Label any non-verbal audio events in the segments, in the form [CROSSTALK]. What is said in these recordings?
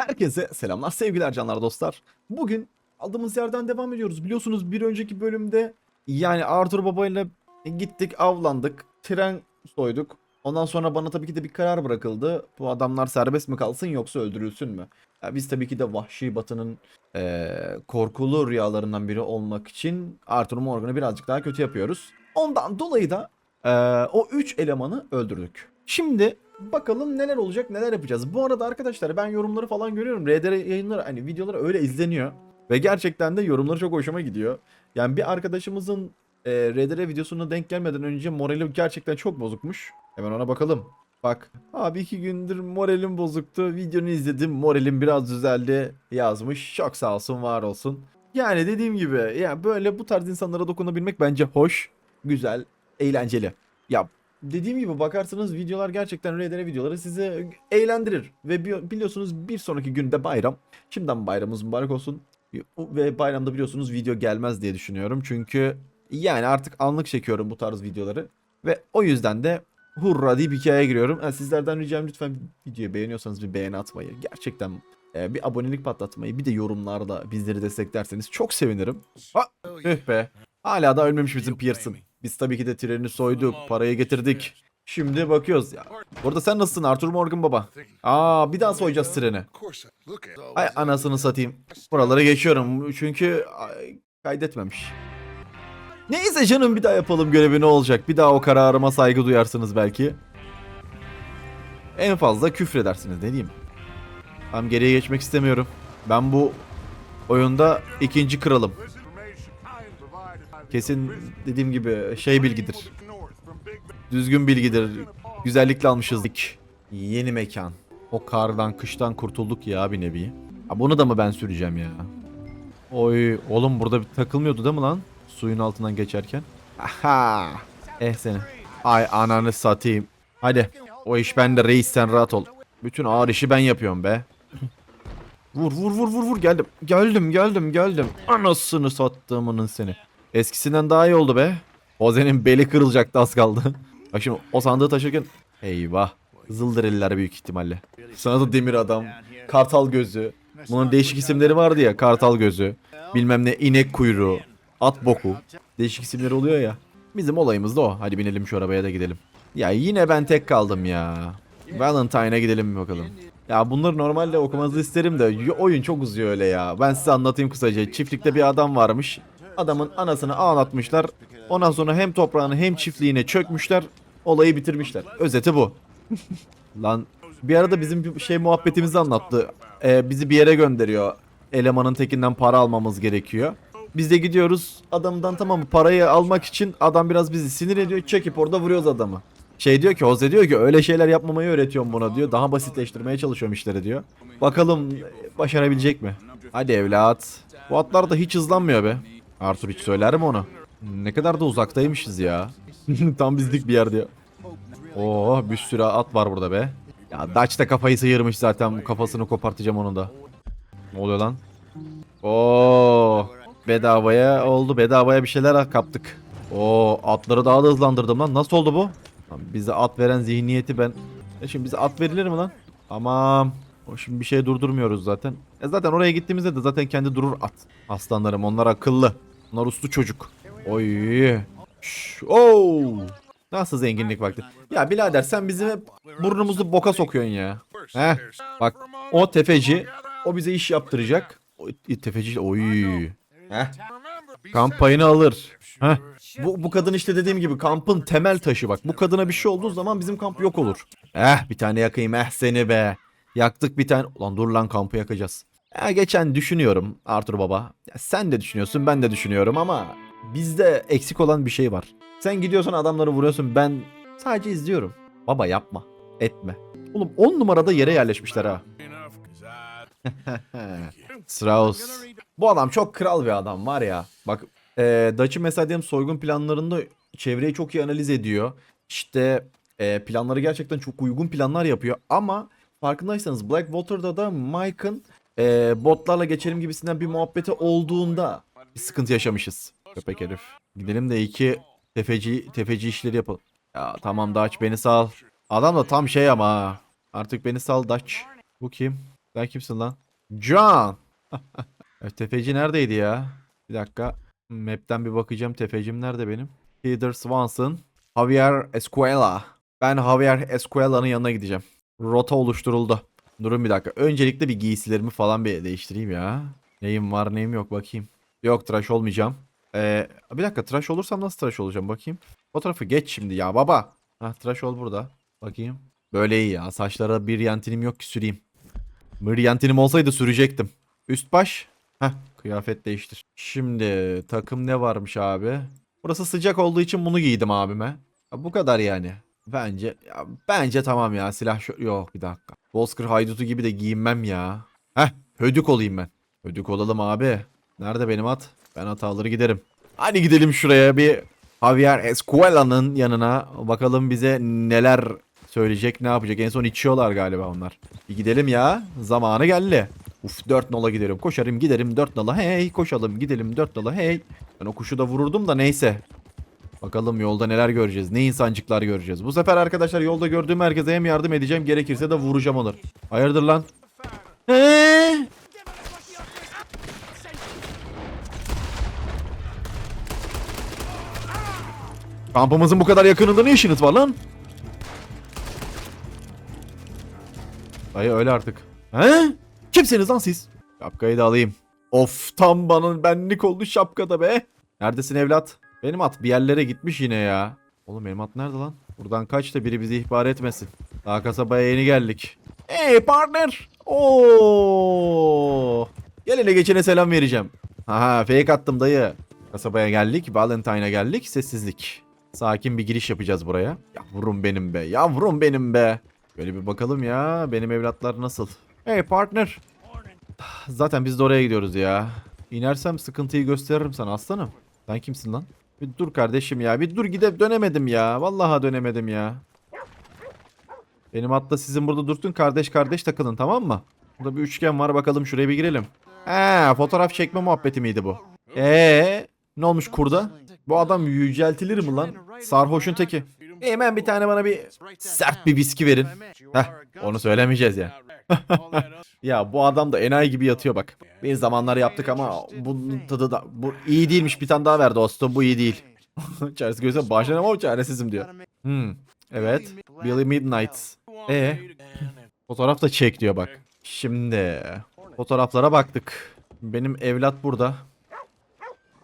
Herkese selamlar, sevgiler canlar dostlar. Bugün aldığımız yerden devam ediyoruz. Biliyorsunuz bir önceki bölümde yani Arthur Baba ile gittik, avlandık, tren soyduk. Ondan sonra bana tabii ki de bir karar bırakıldı. Bu adamlar serbest mi kalsın yoksa öldürülsün mü? Ya biz tabii ki de Vahşi Batı'nın eee, korkulu rüyalarından biri olmak için Arthur Morgan'ı birazcık daha kötü yapıyoruz. Ondan dolayı da eee, o 3 elemanı öldürdük. Şimdi bakalım neler olacak neler yapacağız. Bu arada arkadaşlar ben yorumları falan görüyorum. RDR yayınları hani videoları öyle izleniyor. Ve gerçekten de yorumları çok hoşuma gidiyor. Yani bir arkadaşımızın e, RDR videosuna denk gelmeden önce morali gerçekten çok bozukmuş. Hemen ona bakalım. Bak abi iki gündür moralim bozuktu. Videonu izledim moralim biraz düzeldi yazmış. Çok sağ olsun var olsun. Yani dediğim gibi yani böyle bu tarz insanlara dokunabilmek bence hoş, güzel, eğlenceli. Ya dediğim gibi bakarsanız videolar gerçekten RDR videoları sizi eğlendirir. Ve bi- biliyorsunuz bir sonraki günde bayram. Şimdiden bayramımız mübarek olsun. Ve bayramda biliyorsunuz video gelmez diye düşünüyorum. Çünkü yani artık anlık çekiyorum bu tarz videoları. Ve o yüzden de hurra deyip hikayeye giriyorum. Ha, sizlerden ricam lütfen videoyu beğeniyorsanız bir beğeni atmayı. Gerçekten e, bir abonelik patlatmayı bir de yorumlarda bizleri desteklerseniz çok sevinirim. Ha, üh be. Hala da ölmemiş bizim Pearson. Biz tabii ki de treni soyduk, parayı getirdik. Şimdi bakıyoruz ya. Burada sen nasılsın Arthur Morgan baba? Aa bir daha soyacağız treni. Ay anasını satayım. Buraları geçiyorum çünkü ay, kaydetmemiş. Neyse canım bir daha yapalım görevi ne olacak? Bir daha o kararıma saygı duyarsınız belki. En fazla küfredersiniz ne diyeyim. Tam geriye geçmek istemiyorum. Ben bu oyunda ikinci kralım. Kesin dediğim gibi şey bilgidir. Düzgün bilgidir. Güzellikle almışız. Yeni mekan. O kardan kıştan kurtulduk ya bir nevi. Ha, bunu da mı ben süreceğim ya? Oy oğlum burada bir takılmıyordu değil mi lan? Suyun altından geçerken. Aha. Eh seni. Ay ananı satayım. Hadi. O iş bende reis sen rahat ol. Bütün ağır işi ben yapıyorum be. vur vur vur vur vur geldim. Geldim geldim geldim. Anasını sattığımının seni. Eskisinden daha iyi oldu be. Ozen'in beli kırılacaktı az kaldı. Bak şimdi o sandığı taşırken eyvah. Zıldıreliler büyük ihtimalle. Sana da demir adam. Kartal gözü. Bunun değişik isimleri vardı ya. Kartal gözü. Bilmem ne inek kuyruğu. At boku. Değişik isimleri oluyor ya. Bizim olayımız da o. Hadi binelim şu arabaya da gidelim. Ya yine ben tek kaldım ya. Valentine'a gidelim bakalım. Ya bunları normalde okumanızı isterim de oyun çok uzuyor öyle ya. Ben size anlatayım kısaca. Çiftlikte bir adam varmış. Adamın anasını ağlatmışlar. Ondan sonra hem toprağını hem çiftliğine çökmüşler. Olayı bitirmişler. Özeti bu. [LAUGHS] Lan bir arada bizim şey muhabbetimizi anlattı. Ee, bizi bir yere gönderiyor. Elemanın tekinden para almamız gerekiyor. Biz de gidiyoruz adamdan tamam parayı almak için adam biraz bizi sinir ediyor. Çekip orada vuruyoruz adamı. Şey diyor ki Jose diyor ki öyle şeyler yapmamayı öğretiyorum buna diyor. Daha basitleştirmeye çalışıyorum işleri diyor. Bakalım başarabilecek mi? Hadi evlat. Bu atlar da hiç hızlanmıyor be. Arthur hiç söyler mi onu? Ne kadar da uzaktaymışız ya. [LAUGHS] Tam bizlik bir yer diyor. Oo bir sürü at var burada be. Ya Dutch da kafayı sıyırmış zaten. Kafasını kopartacağım onun da. Ne oluyor lan? Oo bedavaya oldu. Bedavaya bir şeyler kaptık. Oo atları daha da hızlandırdım lan. Nasıl oldu bu? Bize at veren zihniyeti ben... E şimdi bize at verilir mi lan? Tamam. Şimdi bir şey durdurmuyoruz zaten. E zaten oraya gittiğimizde de zaten kendi durur at. Aslanlarım onlar akıllı. Onlar uslu çocuk. Oy. Şş, Oo. Nasıl zenginlik vakti? Ya birader sen bizim hep burnumuzu boka sokuyorsun ya. Heh. Bak o tefeci o bize iş yaptıracak. O tefeci oy. Heh. Kamp payını alır. Heh. Bu, bu kadın işte dediğim gibi kampın temel taşı bak. Bu kadına bir şey olduğu zaman bizim kamp yok olur. Eh bir tane yakayım eh seni be. Yaktık bir tane. Ulan dur lan kampı yakacağız. Ya geçen düşünüyorum Arthur baba. Ya sen de düşünüyorsun ben de düşünüyorum ama bizde eksik olan bir şey var. Sen gidiyorsun adamları vuruyorsun ben sadece izliyorum. Baba yapma etme. Oğlum 10 numarada yere yerleşmişler ha. [LAUGHS] Strauss. Bu adam çok kral bir adam var ya. Bak e, Dutch'ın mesela diyelim soygun planlarında çevreyi çok iyi analiz ediyor. İşte e, planları gerçekten çok uygun planlar yapıyor. Ama farkındaysanız Blackwater'da da Mike'ın e, botlarla geçelim gibisinden bir muhabbeti olduğunda bir sıkıntı yaşamışız. Köpek herif. Gidelim de iki tefeci tefeci işleri yapalım. Ya tamam Dutch beni sal. Adam da tam şey ama. Artık beni sal Dutch. Bu kim? Sen kimsin lan? John. [LAUGHS] Tefeci neredeydi ya? Bir dakika. Map'ten bir bakacağım. Tefecim nerede benim? Peter Swanson. Javier Escuela. Ben Javier Escuela'nın yanına gideceğim. Rota oluşturuldu. Durun bir dakika. Öncelikle bir giysilerimi falan bir değiştireyim ya. Neyim var neyim yok bakayım. Yok tıraş olmayacağım. Ee, bir dakika tıraş olursam nasıl tıraş olacağım bakayım. Fotoğrafı geç şimdi ya baba. Hah tıraş ol burada. Bakayım. Böyle iyi ya. Saçlara bir yantinim yok ki süreyim. Bir yantinim olsaydı sürecektim. Üst baş. Heh kıyafet değiştir. Şimdi takım ne varmış abi? Burası sıcak olduğu için bunu giydim abime. Ya bu kadar yani. Bence ya bence tamam ya silah şu... Yok bir dakika. Bozkır haydutu gibi de giyinmem ya. Heh hödük olayım ben. Hödük olalım abi. Nerede benim at? Ben at alır giderim. Hadi gidelim şuraya bir Javier Escuela'nın yanına. Bakalım bize neler söyleyecek ne yapacak. En son içiyorlar galiba onlar. Bir gidelim ya. Zamanı geldi. Uf 4 nola giderim. Koşarım giderim 4 nola. Hey koşalım gidelim 4 nola. Hey. Ben o kuşu da vururdum da neyse. Bakalım yolda neler göreceğiz. Ne insancıklar göreceğiz. Bu sefer arkadaşlar yolda gördüğüm herkese hem yardım edeceğim. Gerekirse de vuracağım olur. Hayırdır lan? Eee? Kampımızın bu kadar yakınında ne işiniz var lan? Dayı öyle artık. He? Kimsiniz lan siz? Şapkayı da alayım. Of tam bana benlik oldu şapkada be. Neredesin evlat? Benim at bir yerlere gitmiş yine ya. Oğlum benim at nerede lan? Buradan kaç da biri bizi ihbar etmesin. Daha kasabaya yeni geldik. Hey partner. Oo. Gelene geçene selam vereceğim. Haha fake attım dayı. Kasabaya geldik. Valentine'a geldik. Sessizlik. Sakin bir giriş yapacağız buraya. Yavrum benim be. Yavrum benim be. Böyle bir bakalım ya. Benim evlatlar nasıl? Hey partner. Zaten biz de oraya gidiyoruz ya. İnersem sıkıntıyı gösteririm sana aslanım. Sen kimsin lan? Bir dur kardeşim ya. Bir dur gidip dönemedim ya. Vallahi dönemedim ya. Benim atla sizin burada dursun kardeş kardeş takılın tamam mı? Burada bir üçgen var bakalım şuraya bir girelim. He fotoğraf çekme muhabbeti miydi bu? Eee ne olmuş kurda? Bu adam yüceltilir mi lan? Sarhoşun teki. Hemen bir tane bana bir sert bir viski verin. Heh onu söylemeyeceğiz ya. [LAUGHS] Ya bu adam da enayi gibi yatıyor bak. Bir zamanlar yaptık ama bunun tadı da bu iyi değilmiş bir tane daha ver dostum bu iyi değil. [LAUGHS] Çaresi göğsüne başlarım ama çaresizim diyor. Hmm. Evet. Billy Midnight. E fotoğraf da çek diyor bak. Şimdi fotoğraflara baktık. Benim evlat burada.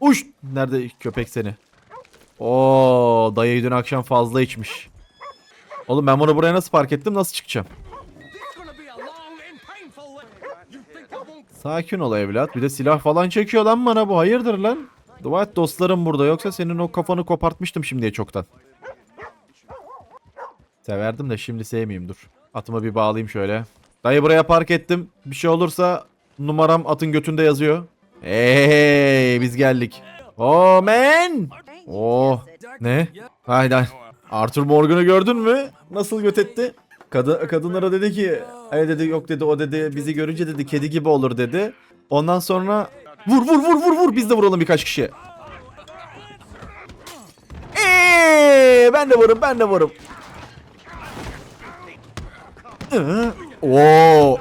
Uş! Nerede köpek seni? Oo, dayı dün akşam fazla içmiş. Oğlum ben bunu buraya nasıl park ettim? Nasıl çıkacağım? Sakin ol evlat. Bir de silah falan çekiyor lan bana bu. Hayırdır lan? Dua dostlarım burada. Yoksa senin o kafanı kopartmıştım şimdiye çoktan. Severdim de şimdi sevmeyeyim dur. Atımı bir bağlayayım şöyle. Dayı buraya park ettim. Bir şey olursa numaram atın götünde yazıyor. Hey biz geldik. Oh man. Oh. Ne? Haydi. Arthur Morgan'ı gördün mü? Nasıl göt etti? Kadı, kadınlara dedi ki ay dedi yok dedi o dedi bizi görünce dedi kedi gibi olur dedi. Ondan sonra vur vur vur vur vur biz de vuralım birkaç kişi. Eee, ben de vururum ben de vururum. Oo.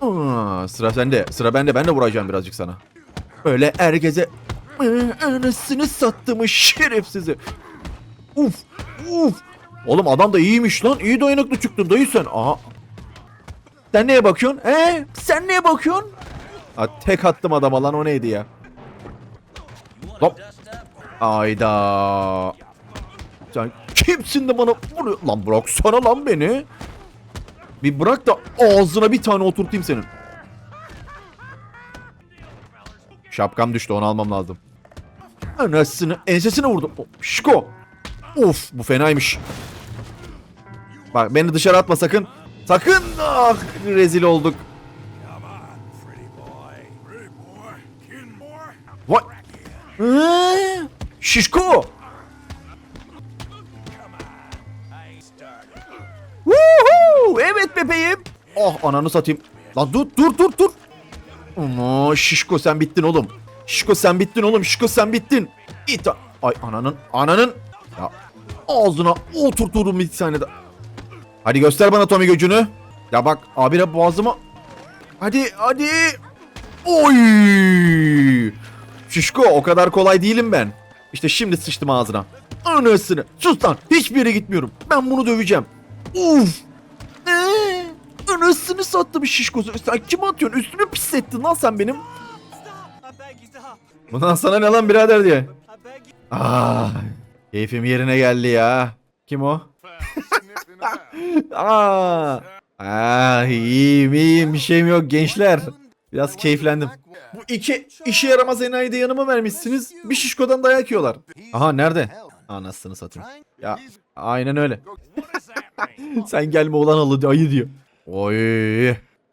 Aa, sıra sende. Sıra bende. Ben de vuracağım birazcık sana. Öyle herkese anasını sattım şerefsizi. Uf. Uf. Oğlum adam da iyiymiş lan. İyi dayanıklı çıktın dayı sen. Aha. Sen neye bakıyorsun? He? Sen neye bakıyorsun? Ha, tek attım adama lan o neydi ya? Hop. Ayda. Sen kimsin de bana vuruyor? Lan bıraksana lan beni. Bir bırak da ağzına bir tane oturtayım senin. Şapkam düştü onu almam lazım. Anasını ensesine vurdum. Oh, Şiko. Of bu fenaymış. Bak beni dışarı atma sakın. Sakın. Ah rezil olduk. What? Ee, şişko. Woohoo! Evet bebeğim. Oh ananı satayım. Lan dur dur dur dur. Ama şişko sen bittin oğlum. Şişko sen bittin oğlum. Şişko sen bittin. İt Ay ananın ananın. Ya ağzına oturturum bir tane de. Hadi göster bana Tommy gücünü. Ya bak abire boğazıma. Hadi hadi. Oy. Şişko o kadar kolay değilim ben. İşte şimdi sıçtım ağzına. Anasını. Sus lan. Hiçbir yere gitmiyorum. Ben bunu döveceğim. Uf. Ee, anasını sattı bir şişkosu. Sen kim atıyorsun? Üstüme pislettin lan sen benim. Bundan sana ne lan birader diye. Ah, keyfim yerine geldi ya. Kim o? Aa, [LAUGHS] ah, iyiyim iyiyim bir şeyim yok gençler. Biraz keyiflendim. Bu iki işe yaramaz enayi de yanıma vermişsiniz. Bir şişkodan dayak yiyorlar. Aha nerede? Anasını satayım. Ya aynen öyle. [LAUGHS] Sen gelme ulan alı ayı diyor. Oy.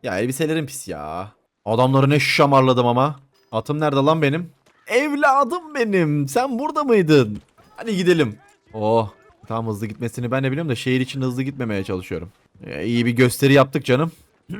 Ya elbiselerim pis ya. Adamları ne şamarladım ama. Atım nerede lan benim? Evladım benim. Sen burada mıydın? Hadi gidelim. Oh. Tam hızlı gitmesini ben de biliyorum da şehir için hızlı gitmemeye çalışıyorum. Ee, iyi bir gösteri yaptık canım. [CLEARS THROAT]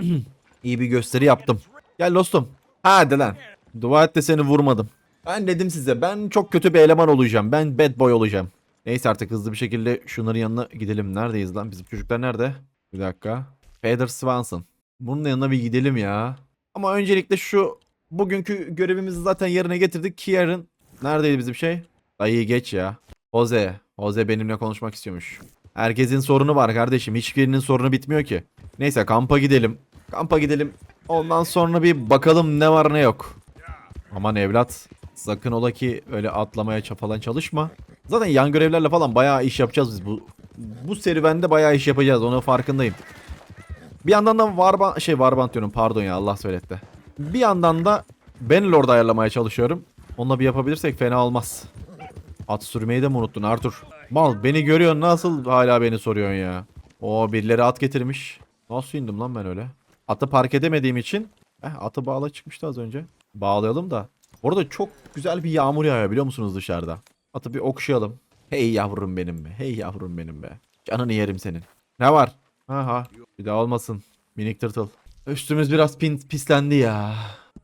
iyi bir gösteri yaptım. Gel dostum. Hadi lan. Dua et de seni vurmadım. Ben dedim size ben çok kötü bir eleman olacağım. Ben bad boy olacağım. Neyse artık hızlı bir şekilde şunların yanına gidelim. Neredeyiz lan? Bizim çocuklar nerede? Bir dakika. Peter Swanson. Bunun yanına bir gidelim ya. Ama öncelikle şu bugünkü görevimizi zaten yerine getirdik. Kieran. Neredeydi bizim şey? Dayı geç ya. Jose. Jose benimle konuşmak istiyormuş. Herkesin sorunu var kardeşim. Hiçbirinin sorunu bitmiyor ki. Neyse kampa gidelim. Kampa gidelim. Ondan sonra bir bakalım ne var ne yok. Aman evlat. Sakın ola ki öyle atlamaya falan çalışma. Zaten yan görevlerle falan bayağı iş yapacağız biz bu. Bu serüvende bayağı iş yapacağız. Onun farkındayım. Bir yandan da Warban şey Warband diyorum pardon ya Allah söyletti. Bir yandan da Bannerlord'u ayarlamaya çalışıyorum. Onunla bir yapabilirsek fena olmaz. At sürmeyi de mi unuttun Arthur? Mal beni görüyorsun nasıl hala beni soruyorsun ya. O birileri at getirmiş. Nasıl indim lan ben öyle? Atı park edemediğim için. Eh, atı bağla çıkmıştı az önce. Bağlayalım da. Orada çok güzel bir yağmur yağıyor biliyor musunuz dışarıda? Atı bir okşayalım. Hey yavrum benim be. Hey yavrum benim be. Canını yerim senin. Ne var? Aha. Bir daha olmasın. Minik tırtıl. Üstümüz biraz pin, pislendi ya.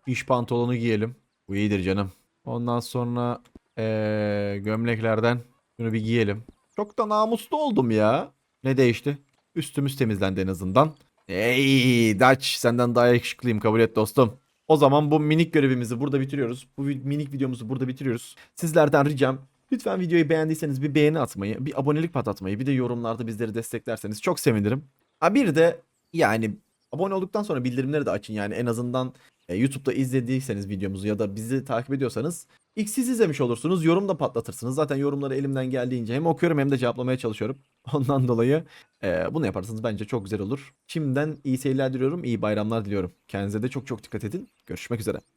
İş pantolonu giyelim. Bu iyidir canım. Ondan sonra ee, gömleklerden şunu bir giyelim. Çok da namuslu oldum ya. Ne değişti? Üstümüz temizlendi en azından. Hey Dutch senden daha yakışıklıyım kabul et dostum. O zaman bu minik görevimizi burada bitiriyoruz. Bu minik videomuzu burada bitiriyoruz. Sizlerden ricam lütfen videoyu beğendiyseniz bir beğeni atmayı, bir abonelik patlatmayı, bir de yorumlarda bizleri desteklerseniz çok sevinirim. Ha bir de yani abone olduktan sonra bildirimleri de açın yani en azından e, YouTube'da izlediyseniz videomuzu ya da bizi takip ediyorsanız ilk siz izlemiş olursunuz. Yorum da patlatırsınız. Zaten yorumları elimden geldiğince hem okuyorum hem de cevaplamaya çalışıyorum. [LAUGHS] Ondan dolayı e, bunu yaparsanız bence çok güzel olur. Şimdiden iyi seyirler diliyorum, iyi bayramlar diliyorum. Kendinize de çok çok dikkat edin. Görüşmek üzere.